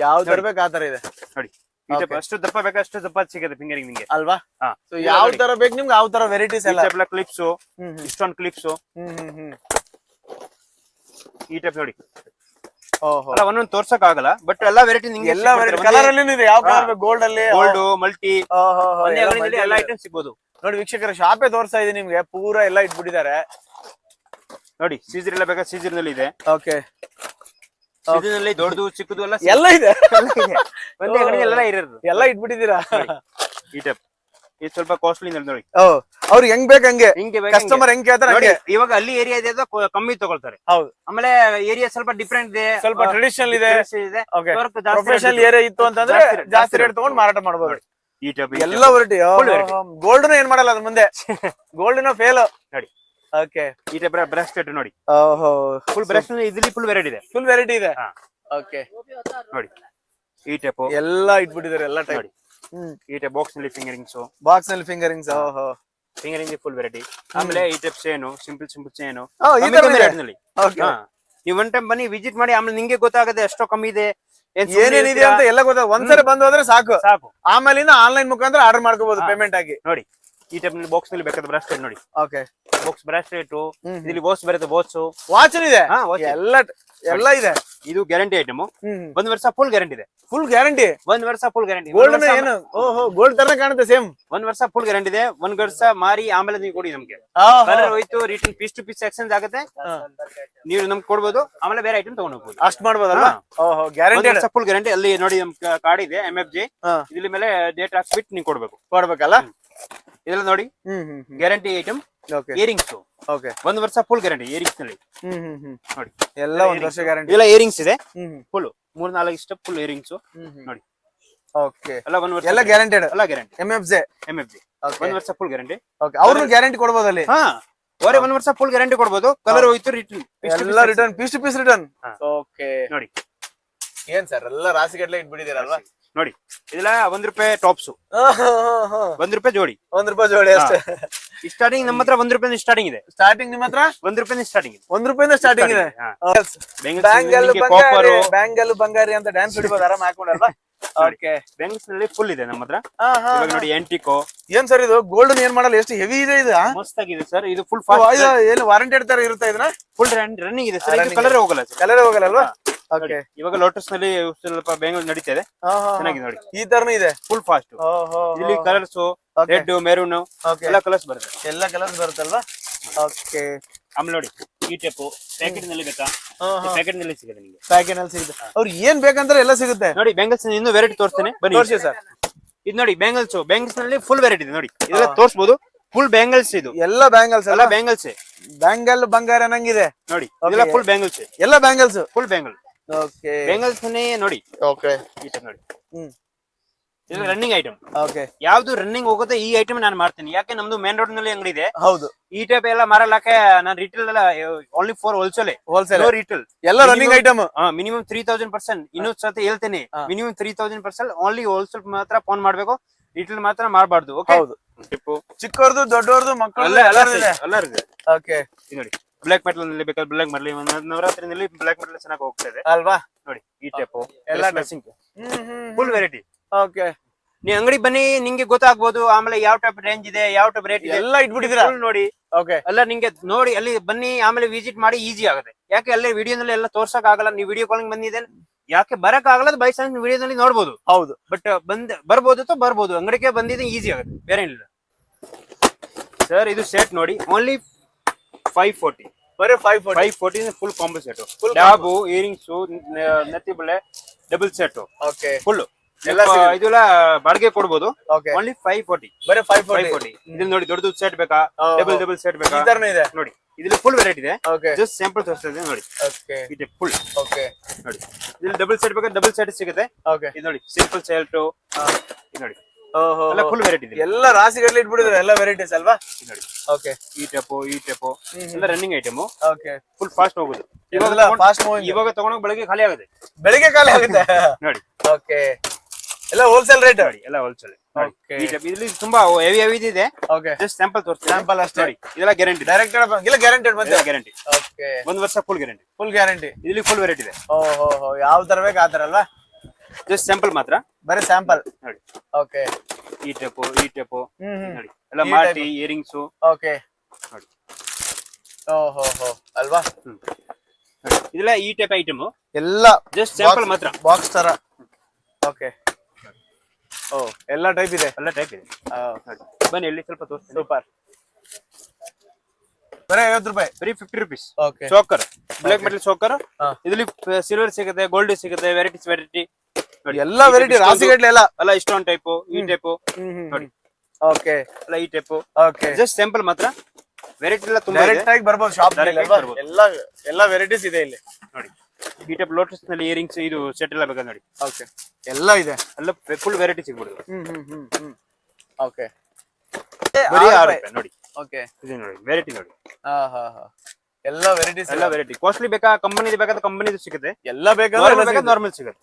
ಯಾವ್ದು ಬರ್ಬೇಕು ಆ ತರ ಇದೆ. ನೋಡಿ ಅಷ್ಟು ದಪ್ಪ ಬೇಕಾ ಅಷ್ಟು ದಪ್ಪ ಸಿಗುತ್ತೆ ಫಿಂಗರಿಂಗ್ ನಿಂಗೆ ಅಲ್ವಾ? ಯಾವ ತರ ಬೇಕು ನಿಮ್ಗೆ ಯಾವ ತರ ವೆರೈಟೀಸ್ ಎಲ್ಲ. ಕ್ಲಿಪ್ಸ್ ಇಷ್ಟೊಂದು ಕ್ಲಿಪ್ಸ್ ಹ್ಮ್ ಈ ಟೈಪ್ ನೋಡಿ. ಅಲ್ಲ ಒಂದೊಂದು ತೋರ್ಸಕ್ ಆಗಲ್ಲ ಬಟ್ ಎಲ್ಲಾ ವೆರೈಟಿ ನಿಮ್ಗೆ ಎಲ್ಲ ವೆರೈಟಿ ಕಲರ್ ಅಲ್ಲಿ ಇದೆ ಯಾವ ಕಲರ್ ಗೋಲ್ಡ್ ಅಲ್ಲಿ ಗೋಲ್ಡ್ ಮಲ್ಟಿ ಎಲ್ಲ. ಐಟಮ್ ಸಿಗ್ಬೋದು. ನೋಡಿ ವೀಕ್ಷಕರ ಶಾಪೇ ತೋರಿಸ್ತಾ ಇದೆ ನಿಮ್ಗೆ ಪೂರಾ ಎಲ್ಲ ಇಟ್ಬಿಟ್ಟಿದ್ದಾರೆ. ನೋಡಿ ಸೀಸರ್ ಎಲ್ಲ ಬೇಕಾ ಸೀಸರ್ನಲ್ಲಿ ಇದೆ. ಓಕೆ. ಸೀಸರ್ನಲ್ಲಿ ದೊಡ್ಡದು ಚಿಕ್ಕದು ಎಲ್ಲ ಎಲ್ಲ ಇದೆ. ಎಲ್ಲ ಇದೆ. ಒಂದೇ ಅಂಗಡಿ ಎಲ್ಲ ಇರೋದು. ಎಲ್ಲ ಇಟ್ಬಿಟ್ಟಿದ್ದೀರಾ? ಈ ಟೈಪ್ ಇದು ಸ್ವಲ್ಪ ಕಾಸ್ಟ್ಲಿ ನೋಡಿ. ಓ ಅವ್ರಿಗೆ ಹೆಂಗ್ ಬೇಕು ಹಂಗೆ. ಹಿಂಗೆ ಬೇಕು ಕಸ್ಟಮರ್ ಹೆಂಗ್. ಕೇಳ್ತಾರೆ ನೋಡಿ ಹಂಗೆ. ಇವಾಗ ಅಲ್ಲಿ ಏರಿಯಾ ಇದೆ ಅದು ಕೊ- ಕಮ್ಮಿ ತಗೊಳ್ತಾರೆ. ಹೌದು. ಆಮೇಲೆ ಏರಿಯಾ ಸ್ವಲ್ಪ ಡಿಫ್ರೆಂಟ್ ಇದೆ. ಸ್ವಲ್ಪ ಟ್ರೆಡಿಷನಲ್ ಇದೆ. ಇದೆ. ಓಕೆ work ಜಾಸ್ತಿ ಪ್ರೊಫೆಷನಲ್ ಏರಿಯಾ ಇತ್ತು ಅಂತಂದ್ರೆ ಜಾಸ್ತಿ rate- ಜಾಸ್ತಿ ಜಾಸ್ತಿ ರೇಟ್ rate ತಗೊಂಡ್ ಮಾರಾಟ ಮಾಡಬಹುದು ಈ ಟೈಪ್ ಎಲ್ಲ ವೆರೈಟಿ Full variety. ಗೋಲ್ಡ್ ಏನ್ ಮಾಡಲ್ಲ ಅದ್ರ ಮುಂದೆ. ಗೋಲ್ಡ್ ಫೇಲ್ ನೋಡಿ. ಓಕೆ ಈ ಟೈಪ್ ಬ್ರಾಸ್ಲೆಟ್ ನೋಡಿ. ಓಹೋ. ಫುಲ್ ಬ್ರಸ್ಟ್ ಇದ್ರಲ್ಲಿ ಫುಲ್ ವೆರೈಟಿ ಇದೆ. ಫುಲ್ ವೆರೈಟಿ ಇದೆ. ಹಾ. ಓಕೆ ನೋಡಿ. ಈ ಟೈಪ್ ಎಲ್ಲ ಇಟ್ಬಿಟ್ಟಿದ್ದಾರೆ ಎಲ್ಲ ಟೈಪ್ ನೋಡಿ. ಈ ಟೈಪ್ ಬಾಕ್ಸ್ನಲ್ಲಿ ಫಿಂಗರಿಂಗ್ಸ್ ಬಾಕ್ಸ್ನಲ್ಲಿ ಫಿಂಗರಿಂಗ್ಸ್ ಓಹೋ ಫಿಂಗರಿಂಗ್ ಫುಲ್ ವೆರೈಟಿ ಆಮೇಲೆ ಈ type chain simple simple chain ನೀವು ಒನ್ ಟೈಮ್ ಬನ್ನಿ ವಿಸಿಟ್ ಮಾಡಿ ಆಮೇಲೆ ನಿಂಗೆ ಗೊತ್ತಾಗದೆ ಎಷ್ಟೋ ಕಮ್ಮಿ ಇದೆ. ಏನೇನಿದೆ ಅಂತ ಎಲ್ಲ ಗೊತ್ತ ಒಂದ್ಸರಿ ಬಂದು ಹೋದ್ರೆ ಸಾಕು. ಸಾಕು. ಆಮೇಲಿಂದ ಆನ್ಲೈನ್ ಮುಖಾಂತರ ಆರ್ಡರ್ ಮಾಡ್ಕೋಬಹುದು ಪೇಮೆಂಟ್ ಆಗಿ. ನೋಡಿ ಈ ಟೈಪ್ನಲ್ಲಿ ಬಾಕ್ಸ್ನಲ್ಲಿ ಬೇಕಾದ ಬ್ರಾಸ್ಲೆಟ್ ನೋಡಿ. Okay box bracelet. ಇಲ್ಲಿ ಬಾಕ್ಸ್ ಬರುತ್ತೆ ಬಾಕ್ಸ್ ವಾಚ್ ಇದೆ. ಎಲ್ಲ ಎಲ್ಲ ಇದೆ. ಇದು ಗ್ಯಾರಂಟಿ ಐಟಮ್ ಒಂದ್ ವರ್ಷ ಫುಲ್ ಗ್ಯಾರಂಟಿ ಇದೆ. ಫುಲ್ ಗ್ಯಾರಂಟಿ ಒಂದ್ ವರ್ಷ ಫುಲ್ ಗ್ಯಾರಂಟಿ ಗೋಲ್ಡ್ ಏನು? ಓಹೋ ಗೋಲ್ಡ್ ತರ ಕಾಣುತ್ತೆ ಸೇಮ್ ಒಂದ್ ವರ್ಷ ಫುಲ್ ಗ್ಯಾರಂಟಿ ಇದೆ. ಒಂದ್ ವರ್ಷ ಮಾರಿ ಆಮೇಲೆ ನೀವು ಕೊಡಿ ನಮ್ಗೆ. ಕಲರ್ ಹೋಯ್ತು return piece to piece exchange ಆಗುತ್ತೆ. ನೀವು ನಮ್ಗೆ ಕೊಡ್ಬೋದು ಆಮೇಲೆ ಬೇರೆ ಐಟಮ್ ತಗೊಂಡ್ ಹೋಗ್ಬೋದು. ಅಷ್ಟ್ ಮಾಡ್ಬೋದಲ್ಲ? ಓಹೋ ಗ್ಯಾರಂಟಿ ಫುಲ್ ಗ್ಯಾರಂಟಿ ಅಲ್ಲಿ ನೋಡಿ ನಮ್ ಕಾರ್ಡ್ ಇದೆ ಎಂ ಎಫ್ ಜಿ ಇದ್ರ ಮೇಲೆ ಡೇಟ್ ಹಾಕ್ಬಿಟ್ಟು ನೀವು ಕೊಡ್ಬೇಕು. ಕೊಡ್ಬೇಕಲ್ಲ? ಇದೆಲ್ಲ ನೋಡಿ. ಗ್ಯಾರಂಟಿ ಐಟಮ್ ಇಯರಿಂಗ್ಸ್ ಓಕೆ ಒಂದ್ ವರ್ಷ ಫುಲ್ ಗ್ಯಾರಂಟಿ ಇಯರಿಂಗ್ಸ್ನಲ್ಲಿ. ನೋಡಿ. ಎಲ್ಲ ಒಂದ್ ವರ್ಷ ಗ್ಯಾರಂಟಿ ಎಲ್ಲ ಇಯರಿಂಗ್ಸ್ ಇದೆ. ಫುಲ್ ಮೂರ್ ನಾಲ್ಕು ಇಷ್ಟ ಫುಲ್ ಇಯರಿಂಗ್ಸ್ ನೋಡಿ. ಓಕೆ ಎಲ್ಲ ಒಂದ್ ವರ್ಷ ಎಲ್ಲ ಗ್ಯಾರಂಟೆಡ್ ಎಲ್ಲ guarantee M F J M F G ಒಂದು ವರ್ಷ ಫುಲ್ ಗ್ಯಾರಂಟಿ ಓಕೆ ಅವ್ರು ಗ್ಯಾರಂಟಿ ಕೊಡ್ಬೋದು ಅಲ್ಲಿ. ಹಾ. ಅವರೇ ಒಂದ್ ವರ್ಷ ಫುಲ್ ಗ್ಯಾರಂಟಿ ಕೊಡ್ಬೋದು. ಕಲರ್ ಹೋಯ್ತು ರಿಟರ್ನ್ ಎಲ್ಲ return piece to piece return okay ನೋಡಿ. ಏನ್ ಸರ್ ಎಲ್ಲ ರಾಸಿ ಗಟ್ಲೆ ಇಟ್ಬಿಟ್ಟಿದ್ದೀರಲ್ವಾ ನೋಡಿ ಇದೆಲ್ಲ ಒಂದ್ ರೂಪಾಯಿ ಟಾಪ್ಸ್ ಒಂದ್ ರೂಪಾಯಿ ಜೋಡಿ. ಒಂದ್ ರೂಪಾಯಿ ಜೋಡಿ ಅಷ್ಟೇ. ಸ್ಟಾರ್ಟಿಂಗ್ ನಮ್ಮ ಹತ್ರ ಒಂದ್ ರೂಪಾಯಿ ಸ್ಟಾರ್ಟಿಂಗ್ ಇದೆ. ಸ್ಟಾರ್ಟಿಂಗ್ ನಿಮ್ಮ ಹತ್ರ? ಒಂದ್ ರೂಪಾಯಿ ಸ್ಟಾರ್ಟಿಂಗ್ ಇದೆ. ಒಂದ್ ರೂಪಾಯಿಂದ ಸ್ಟಾರ್ಟಿಂಗ್ ಇದೆ. ಬ್ಯಾಂಗಲ್ ಬಂಗಾರಿ ಬ್ಯಾಂಗಲ್ ಬಂಗಾರಿ ಅಂತ ಡ್ಯಾನ್ಸ್ ಹಿಡಿಬೋದು ಆರಾಮ್ ಹಾಕೊಂಡಲ್ವಾ ಓಕೆ ಬ್ಯಾಂಗಲ್ಸ್ನಲ್ಲಿ ಫುಲ್ ಇದೆ ನಮ್ಮ ಹತ್ರ. ಇವಾಗ ನೋಡಿ ಎಂಟಿಕೋ ಏನ್ ಸರ್ ಇದು? ಗೋಲ್ಡನ್ ಏನ್ ಮಾಡಲ್ಲ? ಎಷ್ಟು ಹೆವಿ ಇದೆ ಇದು ಮಸ್ತ್ ಆಗಿದೆ ಸರ್ ಇದು ಫುಲ್ ಏನು ವಾರಂಟಿ ತರ ಇರುತ್ತೆ ಇದನ್ನ? ಫುಲ್ ರನ್ನಿಂಗ್ ಇದೆ ಸರ್ ಇದು ಕಲರ್ ಹೋಗಲ್ಲ ಕಲರ್ ಹೋಗಲ್ಲಲ್ವಾ ಓಕೆ ಇವಾಗ ಲೋಟಸ್ನಲ್ಲಿ ಸ್ವಲ್ಪ ಬೆಂಗಳೂರು ನಡೀತಾ ಇದೆ ಚೆನ್ನಾಗಿದೆ ನೋಡಿ. ಈ ತರನು ಇದೆ. ಫುಲ್ ಫಾಸ್ಟ್ ಇಲ್ಲಿ ಕಲರ್ಸ್ ರೆಡ್ ಮೆರೂನ್ ಎಲ್ಲ ಕಲರ್ಸ್ ಬರುತ್ತೆ. ಎಲ್ಲ ಕಲರ್ಸ್ ಬರುತ್ತಲ್ವಾ? ಓಕೆ ಆಮೇಲೆ ನೋಡಿ ಈ ಟೆಪ್ ಪ್ಯಾಕೆಟ್ನಲ್ಲಿ ಬೇಕಾ? ಪ್ಯಾಕೆಟ್ನಲ್ಲಿ ಸಿಗುತ್ತೆ ನಿಮಗೆ. ಪ್ಯಾಕೆಟ್ನಲ್ಲಿ ಸಿಗುತ್ತೆ. ಅವ್ರು ಏನ್ ಬೇಕಂದ್ರೆ ಎಲ್ಲ ಸಿಗುತ್ತೆ. ನೋಡಿ ಬೆಂಗಲ್ಸ್ ಇನ್ನೂ ವೆರೈಟಿ ತೋರಿಸ್ತೇನೆ. ಬನ್ನಿ. ತೋರಿಸಿ ಸರ್. ಇದು ನೋಡಿ ಬ್ಯಾಂಗಲ್ಸ್ ಬ್ಯಾಂಗಲ್ಸ್ನಲ್ಲಿ ಫುಲ್ ವೆರೈಟಿ ಇದೆ ನೋಡಿ. ಇದೆಲ್ಲ ತೋರಿಸಬಹುದು ಫುಲ್ ಬ್ಯಾಂಗಲ್ಸ್ ಇದು. ಎಲ್ಲ ಬ್ಯಾಂಗಲ್ಸ್ ಎಲ್ಲ ಬ್ಯಾಂಗಲ್ಸ್ ಬ್ಯಾಂಗಲ್ ಬಂಗಾರ ಅನ್ನಂಗಿದೆ ನೋಡಿ ಫುಲ್ ಬ್ಯಾಂಗಲ್ಸ್ ಎಲ್ಲ bangles full bangle okay. Bangles ನೋಡಿ. ಓಕೆ. ಈ ನೋಡಿ. ಹ್ಮ್. ಇದು ರನ್ನಿಂಗ್ ಐಟಮ್ ಓಕೆ. ಯಾವ್ದು ರನ್ನಿಂಗ್ ಹೋಗುತ್ತೆ ಈ ಐಟಮ್ ನಾನು ಮಾಡ್ತೀನಿ ಯಾಕೆ ನಮ್ದು ಮೇನ್ ರೋಡ್ನಲ್ಲಿ ಅಂಗಡಿ ಇದೆ. ಹೌದು. ಈ ಟೈಪ್ ಎಲ್ಲ ಮಾರಲಾಕೆ ನಾನು ರಿಟೇಲ್ ಎಲ್ಲ only for wholesale wholesale no retail ಎಲ್ಲ running item minimum three thousand percent ಇನ್ನೊಂದ್ ಸತಿ ಹೇಳ್ತೇನೆ. Minimum three thousand percent only wholesale ಮಾತ್ರ ಫೋನ್ ಮಾಡ್ಬೇಕು. ರಿಟೇಲ್ ಮಾತ್ರ ಮಾಡಬಾರ್ದು ಓಕೆ ಹೌದು. ಚಿಕ್ಕವ್ರದ್ದು ದೊಡ್ಡವ್ರದ್ದು ಮಕ್ಕಳು ಎಲ್ಲ ಎಲ್ಲ ಇದೆ. ಎಲ್ಲ ಇದೆ ಓಕೆ. ನೋಡಿ. ಬ್ಲಾಕ್ ಮೆಟಲ್ನಲ್ಲಿ ಬೇಕಾದ್ರೆ ಬ್ಲಾಕ್ ಮೆಟಲ್ ನವರಾತ್ರಿನಲ್ಲಿ ಬ್ಲಾಕ್ ಮೆಟಲ್ ಚೆನ್ನಾಗಿ ಹೋಗ್ತದೆ. ಅಲ್ವಾ? ನೋಡಿ ಈ ಟೈಪ್ ಎಲ್ಲ ಡ್ರೆಸ್ಸಿಂಗ್ ಫುಲ್ ವೆರೈಟಿ ಓಕೆ ನೀ ಅಂಗಡಿ ಬನ್ನಿ ನಿಂಗೆ ಗೊತ್ತಾಗ್ಬೋದು ಆಮೇಲೆ ಯಾವ ಟೈಪ್ ರೇಂಜ್ ಇದೆ ಯಾವ ಟೈಪ್ ರೇಟ್ ಇದೆ. ಎಲ್ಲ ಇಟ್ಬಿಟ್ಟಿದ್ರ ನೋಡಿ. ಓಕೆ ಎಲ್ಲ ನಿಂಗೆ ನೋಡಿ ಅಲ್ಲಿ ಬನ್ನಿ ಆಮೇಲೆ ವಿಸಿಟ್ ಮಾಡಿ ಈಸಿ ಆಗುತ್ತೆ. ಯಾಕೆ ಅಲ್ಲೇ ವಿಡಿಯೋನಲ್ಲಿ ಎಲ್ಲ ತೋರ್ಸಕ್ ಆಗಲ್ಲ ನೀವು ವಿಡಿಯೋ ಕಾಲಿಂಗ್ ಬಂದಿದೆ ಯಾಕೆ ಬರಕ್ ಆಗಲ್ಲ ಬೈ ಚಾನ್ಸ್ ವಿಡಿಯೋದಲ್ಲಿ ನೋಡಬಹುದು ಹೌದು. ಬಟ್ ಬಂದ್ ಬರ್ಬೋದು ಅಥವಾ ಬರ್ಬೋದು. ಅಂಗಡಿಗೆ ಬಂದಿದ್ದು ಈಸಿ ಆಗುತ್ತೆ ಬೇರೆ ಏನಿಲ್ಲ ಸರ್ ಇದು ಸೆಟ್ ನೋಡಿ ಓನ್ಲಿ ಫೈವ್ ಫೋರ್ಟಿ ಬರೀ five four five forty full combo set full ಡ್ಯಾಬು earrings ನೆತ್ತಿ ಬಳೆ ಡಬಲ್ ಸೆಟ್ ಓಕೆ ಫುಲ್ ಎಲ್ಲ. ಇದೆಲ್ಲ ಬಾಡಿಗೆ ಕೊಡ್ಬೋದು. ಓಕೆ ಓನ್ಲಿ ಫೈವ್ ಫೋರ್ಟಿ ಬರೀ ಫೈವ್ ಫೈವ್ ಫೋರ್ಟಿ ಇದ್ರಲ್ಲಿ ನೋಡಿ ನೋಡಿ ದೊಡ್ಡ ಸೆಟ್ ಬೇಕಾ ಡಬಲ್ ಡಬಲ್ ಸೆಟ್ ಬೇಕಾ? ಇದೆ. ನೋಡಿ. ಇದ್ರಲ್ಲಿ ಫುಲ್ ವೆರೈಟಿ ಇದೆ. ಜಸ್ಟ್ ಸ್ಯಾಂಪಲ್ ತೋರಿಸ್ತಾ ಇದೆ ನೋಡಿ. ಇದೆ ಫುಲ್ ಓಕೆ ನೋಡಿ. ಇದ್ರಲ್ಲಿ ಡಬಲ್ ಸೆಟ್ ಬೇಕಾ? ಡಬಲ್ ಸೆಟ್ ಸಿಗುತ್ತೆ. ಓಕೆ ಇದು ನೋಡಿ ಸಿಂಪಲ್ ಸೆಲ್ಟು ಇದು ನೋಡಿ. ಎಲ್ಲ ಫುಲ್ ವೆರೈಟಿ ಇದೆ ಎಲ್ಲ ರಾಸಿಗಳಲ್ಲಿ ಇಟ್ಬಿಟ್ಟಿದ್ರೆ ಎಲ್ಲ ವೆರೈಟೀಸ್ ಅಲ್ವಾ? ನೋಡಿ. ಓಕೆ ಈ ಟೆಪೋ ಈ ಟೆಪೋ ಎಲ್ಲ running item okay full fast ಹೋಗುದು. ಇವಾಗ ಫಾಸ್ಟ್ ಮೂವಿಂಗ್ ಇವಾಗ ತಗೊಂಡೋಗಿ ಬೆಳಗ್ಗೆ ಖಾಲಿ ಆಗುತ್ತೆ. ಬೆಳಿಗ್ಗೆ ಖಾಲಿ ಆಗುತ್ತೆ. ನೋಡಿ. ಓಕೆ ಎಲ್ಲ ಹೋಲ್ಸೇಲ್ ರೇಟ್ ನೋಡಿ ಎಲ್ಲ ಹೋಲ್ಸೇಲ್ ಇಲ್ಲಿ ತುಂಬಾ ಹೆವಿ ಹೆವಿ ಇದೆ. ಓಕೆ ಜಸ್ಟ್ ಸ್ಯಾಂಪಲ್ ತೋರಿಸ್ತೀನಿ. ಸ್ಯಾಂಪಲ್ ಅಷ್ಟೇ. ನೋಡಿ ಇದೆಲ್ಲ ಗ್ಯಾರಂಟಿ ಡೈರೆಕ್ಟ್ ಇಲ್ಲ ಗ್ಯಾರಂಟೆಡ್ ಬಂದ ಗ್ಯಾರಂಟಿ ಓಕೆ ಒಂದ್ ವರ್ಷ ಫುಲ್ ಗ್ಯಾರಂಟಿ ಫುಲ್ ಗ್ಯಾರಂಟಿ ಇಲ್ಲಿ ಫುಲ್ ವೆರೈಟಿ ಇದೆ. ಓಹೋ. ಯಾವ ತರ ಬೇಕು ಆ ತರ ಅಲ್ವಾ? ಜಸ್ಟ್ ಸ್ಯಾಂಪಲ್ ಮಾತ್ರ? ಬರೀ ಸ್ಯಾಂಪಲ್ ನೋಡಿ. ಓಕೆ ಈ ಟೆಪು ಈ ಟೆಪು ನೋಡಿ. ಎಲ್ಲ ಮಾಡಿ ಮಾಟಿ ಇಯರಿಂಗ್ಸ್ ಓಕೆ ನೋಡಿ. ಓಹೋ ಹೋ. ಅಲ್ವಾ. ಇದೆಲ್ಲ ಈ ಟೈಪ್ ಐಟಮ್ ಎಲ್ಲ ಜಸ್ಟ್ ಸ್ಯಾಂಪಲ್ ಮಾತ್ರ. ಬಾಕ್ಸ್ ತರ. ಓಕೆ ಓ ಎಲ್ಲ ಟೈಪ್ ಇದೆ. ಎಲ್ಲ ಟೈಪ್ ಇದೆ. ಬನ್ನಿ ಇಲ್ಲಿ ಸ್ವಲ್ಪ ತೋರಿಸ್ತೀನಿ. ಸೂಪರ್ ಬರೀ ಐವತ್ತು ರೂಪಾಯಿ. ಬರೀ fifty rupees okay choker black metal choker ಇದರಲ್ಲಿ ಸಿಲ್ವರ್ ಸಿಗುತ್ತೆ ಗೋಲ್ಡ್ ಸಿಗುತ್ತೆ ವೆರೈಟಿಸ್ ವೆರೈಟಿ ಎಲ್ಲ ವೆರೈಟಿ ರಾಸಿಗಡ್ಲೆ ಎಲ್ಲ. ಅಲ್ಲ ಇಷ್ಟೊಂದು ಟೈಪ್ ಈ ಟೈಪ್ ನೋಡಿ. ಓಕೆ. ಅಲ್ಲ ಈ ಟೈಪ್ ಓಕೆ. ಜಸ್ಟ್ ಸ್ಯಾಂಪಲ್ ಮಾತ್ರ. ವೆರೈಟಿ ಎಲ್ಲ ತುಂಬಾ ವೆರೈಟಿ ಡೈರೆಕ್ಟ್ ಆಗಿ ಬರ್ಬೋದು ಶಾಪ್ ಎಲ್ಲ ಎಲ್ಲ ವೆರೈಟೀಸ್ ಇದೆ ಇಲ್ಲಿ. ನೋಡಿ. ಈ ಟೈಪ್ ಲೋಟಸ್ನಲ್ಲಿ ಇಯರಿಂಗ್ಸ್ ಇದು ಸೆಟ್ ಎಲ್ಲ ಬೇಕಾದ್ರೆ ನೋಡಿ? ಓಕೆ. ಎಲ್ಲ ಇದೆ. ಅಲ್ಲ ಫುಲ್ ವೆರೈಟಿ ಸಿಗ್ಬಿಡುದು ಹ್ಮ್ ಹ್ಮ್ ಹ್ಮ್ ಹ್ಮ್. ಓಕೆ. ಬರೀ ಆರು ರೂಪಾಯಿ ನೋಡಿ. ಓಕೆ. ಇದು ನೋಡಿ ವೆರೈಟಿ ನೋಡಿ. ಹಾ ಹಾ ಹಾ. ಎಲ್ಲ ವೆರೈಟೀಸ್ ಎಲ್ಲ ವೆರೈಟಿ ಕಾಸ್ಟ್ಲಿ ಬೇಕಾ ಕಂಪನಿ ಬೇಕಾದ್ರೆ ಕಂಪನಿ ಸಿಗುತ್ತೆ. ಎಲ್ಲ ಬೇಕಾದ್ರೆ ನಾರ್ಮಲ್ ಸಿಗುತ್ತೆ.